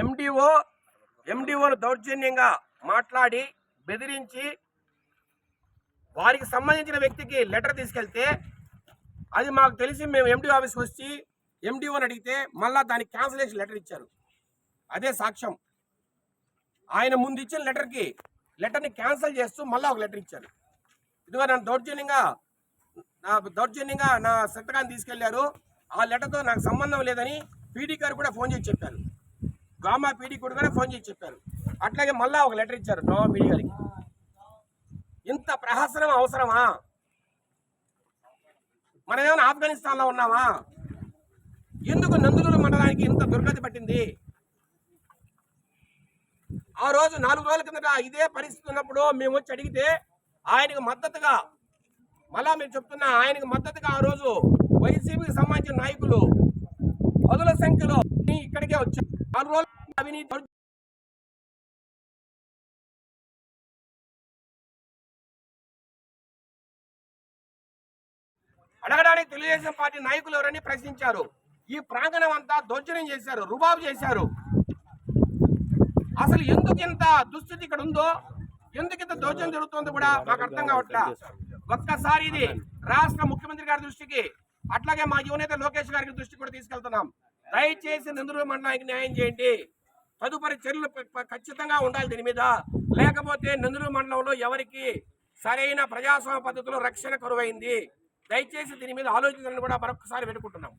MDO ఎండిఓను దౌర్జన్యంగా మాట్లాడి బెదిరించి వారికి సంబంధించిన వ్యక్తికి లెటర్ తీసుకెళ్తే అది మాకు తెలిసి మేము ఎండిఓ ఆఫీస్కి వచ్చి ఎండిఓని అడిగితే మళ్ళా దానికి క్యాన్సిలేషన్ లెటర్ ఇచ్చారు. అదే సాక్ష్యం. ఆయన ముందు ఇచ్చిన లెటర్కి లెటర్ని క్యాన్సిల్ చేస్తూ మళ్ళీ ఒక లెటర్ ఇచ్చారు. ఇదిగో నన్ను దౌర్జన్యంగా నాకు దౌర్జన్యంగా నా సంతకాన్ని తీసుకెళ్ళారు. ఆ లెటర్తో నాకు సంబంధం లేదని పీడీ గారు కూడా ఫోన్ చేసి చెప్పారు. గామా పీడీ కూడా ఫోన్ చేసి చెప్పారు. అట్లాగే మళ్ళా ఒక లెటర్ ఇచ్చారు నోమా పీడీ గారికి. ఇంత ప్రహసనం అవసరమా? మనం ఏమైనా ఆఫ్ఘనిస్తాన్లో ఉన్నామా? ఎందుకు నందులూరు మండలానికి ఇంత దుర్గతి పట్టింది? ఆ రోజు నాలుగు రోజుల కిందట ఇదే పరిస్థితి ఉన్నప్పుడు మేము వచ్చి అడిగితే ఆయనకు మద్దతుగా మళ్ళా మేము చెప్తున్నా ఆయనకు మద్దతుగా ఆ రోజు వైసీపీకి సంబంధించిన నాయకులు పదుల సంఖ్యలో ఇక్కడికే వచ్చాం. నాలుగు రోజులు అవినీతి అడగడానికి తెలుగుదేశం పార్టీ నాయకులు ఎవరని ప్రశ్నించారు. ఈ ప్రాంగణం అంతా దౌర్జన్యం చేశారు రుబాబు చేశారు. అసలు ఎందుకు ఇంత దుస్థితి ఇక్కడ ఉందో ఎందుకు ఇంత దౌర్జన్యం జరుగుతుందో కూడా మాకు అర్థం కావట్లా. ఒక్కసారి ఇది రాష్ట్ర ముఖ్యమంత్రి గారి దృష్టికి అట్లాగే మా యువనేత లోకేష్ గారికి దృష్టి కూడా తీసుకెళ్తున్నాం. దయచేసి నెందురు మండలానికి న్యాయం చేయండి. తదుపరి చర్యలు ఖచ్చితంగా ఉండాలి దీని మీద. లేకపోతే నెందురు మండలంలో ఎవరికి సరైన ప్రజాస్వామ్య పద్ధతిలో రక్షణ కరువైంది. దయచేసి దీని మీద ఆలోచించాలని కూడా మరొకసారి పెట్టుకుంటున్నాం